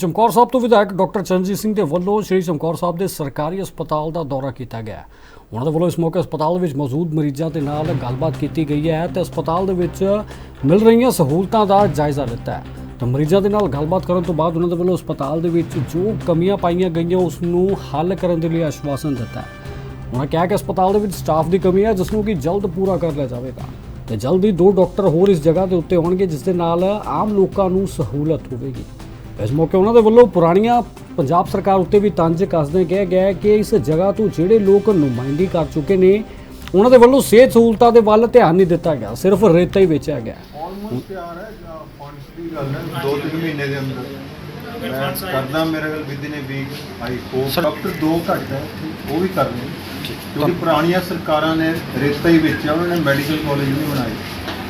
ਚਮਕੌਰ ਸਾਹਿਬ ਤੋਂ ਵਿਧਾਇਕ ਡਾਕਟਰ ਚਰਨਜੀਤ ਸਿੰਘ ਦੇ ਵੱਲੋਂ ਸ਼੍ਰੀ ਚਮਕੌਰ ਸਾਹਿਬ ਦੇ ਸਰਕਾਰੀ ਹਸਪਤਾਲ ਦਾ ਦੌਰਾ ਕੀਤਾ ਗਿਆ ਉਹਨਾਂ ਦੇ ਵੱਲੋਂ ਇਸ ਮੌਕੇ ਹਸਪਤਾਲ ਵਿੱਚ ਮੌਜੂਦ ਮਰੀਜ਼ਾਂ ਦੇ ਨਾਲ ਗੱਲਬਾਤ ਕੀਤੀ ਗਈ ਹੈ ਤੇ ਹਸਪਤਾਲ ਦੇ ਵਿੱਚ ਮਿਲ ਰਹੀਆਂ ਸਹੂਲਤਾਂ ਦਾ ਜਾਇਜ਼ਾ ਲਿੱਤਾ ਹੈ। ਤਾਂ ਮਰੀਜ਼ਾਂ ਦੇ ਨਾਲ ਗੱਲਬਾਤ ਕਰਨ ਤੋਂ ਬਾਅਦ ਉਹਨਾਂ ਦੇ ਵੱਲੋਂ ਹਸਪਤਾਲ ਦੇ ਵਿੱਚ ਜੋ ਕਮੀਆਂ ਪਾਈਆਂ ਗਈਆਂ ਉਸ ਨੂੰ ਹੱਲ ਕਰਨ ਦੇ ਲਈ ਆਸ਼ਵਾਸਨ ਦਿੱਤਾ ਹੈ। ਉਹਨਾਂ ਕਿਹਾ ਕਿ ਹਸਪਤਾਲ ਦੇ ਵਿੱਚ ਸਟਾਫ ਦੀ ਕਮੀ ਹੈ, ਜਿਸ ਨੂੰ ਕਿ ਜਲਦ ਪੂਰਾ ਕਰ ਲਿਆ ਜਾਵੇਗਾ ਤੇ ਜਲਦ ਹੀ ਦੋ ਡਾਕਟਰ ਹੋਰ ਇਸ ਜਗ੍ਹਾ ਦੇ ਉੱਤੇ ਆਉਣਗੇ, ਜਿਸ ਦੇ ਨਾਲ ਆਮ ਲੋਕਾਂ ਨੂੰ ਸਹੂਲਤ ਹੋਵੇਗੀ। ਇਸ ਮੌਕੇ ਉਹਨਾਂ ਦੇ ਵੱਲੋਂ ਪੁਰਾਣੀਆਂ ਪੰਜਾਬ ਸਰਕਾਰ ਉੱਤੇ ਵੀ ਤੰਜ ਕੱਸਦੇ ਕਿਹਾ ਗਿਆ ਕਿ ਇਸ ਜਗ੍ਹਾ ਤੋਂ ਜਿਹੜੇ ਲੋਕ ਨੁਮਾਇੰਦਗੀ ਕਰ ਚੁੱਕੇ ਨੇ ਉਹਨਾਂ ਦੇ ਵੱਲੋਂ ਸਿਹਤ ਸਹੂਲਤਾਂ ਦੇ ਵੱਲ ਧਿਆਨ ਨਹੀਂ ਦਿੱਤਾ ਗਿਆ ਸਿਰਫ ਰੇਤਾ ਹੀ ਵੇਚਿਆ ਗਿਆ। ਆਲਮੋਸਟ ਤਿਆਰ ਹੈ ਜਾਂ ਫੰਡਸ ਦੀ ਗੱਲ ਹੈ ਦੋ ਤਿੰਨ ਮਹੀਨੇ ਦੇ ਅੰਦਰ। ਮੈਂ ਕਰਦਾ ਮੇਰੇ ਕੋਲ ਵਿਦ ਨੇ ਵੀਕ ਆਈ ਹੋਪ ਡਾਕਟਰ ਦੋ ਘੱਟ ਹੈ ਉਹ ਵੀ ਕਰ ਰਹੇ ਕਿਉਂਕਿ ਪੁਰਾਣੀਆਂ ਸਰਕਾਰਾਂ ਨੇ ਰੇਤਾ ਹੀ ਵੇਚਿਆ ਉਹਨਾਂ ਨੇ ਮੈਡੀਕਲ ਕਾਲਜ ਨਹੀਂ ਬਣਾਏ।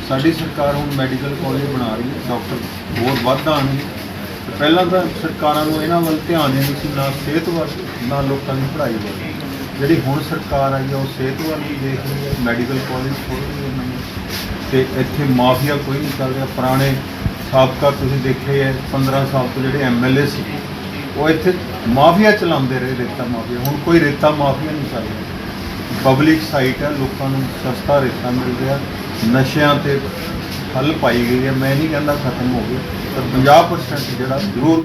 ਸਾਡੀ ਸਰਕਾਰ ਹੁਣ ਮੈਡੀਕਲ ਕਾਲਜ ਬਣਾ ਰਹੀ ਹੈ ਡਾਕਟਰ ਹੋਰ ਵੱਧ ਪਹਿਲਾਂ ਤਾਂ ਸਰਕਾਰਾਂ ਨੂੰ ਇਹਨਾਂ ਵੱਲ ਧਿਆਨ ਨਹੀਂ ਸੀ, ਨਾ ਸਿਹਤ ਵੱਲ, ਨਾ ਲੋਕਾਂ ਦੀ ਪੜ੍ਹਾਈ ਵੱਲ। ਜਿਹੜੀ ਹੁਣ ਸਰਕਾਰ ਆਈ ਆ, ਉਹ ਸਿਹਤ ਵੱਲ ਵੀ ਦੇਖ ਰਹੀ ਹੈ, ਮੈਡੀਕਲ ਕਾਲਜ ਖੋਲ੍ਹ ਰਹੀ ਹੈ ਨਵੇਂ ਤੇ ਇੱਥੇ ਮਾਫੀਆ ਕੋਈ ਨਹੀਂ ਚੱਲ ਰਿਹਾ। ਪੁਰਾਣੇ ਸਾਬਕਾ ਤੁਸੀਂ ਦੇਖੇ ਹੈ 15 ਸਾਲ ਤੋਂ ਜਿਹੜੇ ਐਮਐਲਏ ਸੀ, ਉਹ ਇੱਥੇ ਮਾਫੀਆ ਚਲਾਉਂਦੇ ਰਹੇ, ਰੇਤਾ ਮਾਫੀਆ। ਹੁਣ ਕੋਈ ਰੇਤਾ ਮਾਫੀਆ ਨਹੀਂ ਚੱਲ ਰਿਹਾ। ਪਬਲਿਕ ਸਾਈਟ ਹੈ, ਲੋਕਾਂ ਨੂੰ ਸਸਤਾ ਰੇਤਾ ਮਿਲ ਰਿਹਾ। ਨਸ਼ਿਆਂ ਤੇ ਹੱਲ ਪਾਈ ਗਈ ਹੈ। ਮੈਂ ਨਹੀਂ ਕਹਿੰਦਾ ਖਤਮ ਹੋ ਗਿਆ। ਪਰ 50% ਜਿਹੜਾ ਜ਼ਰੂਰ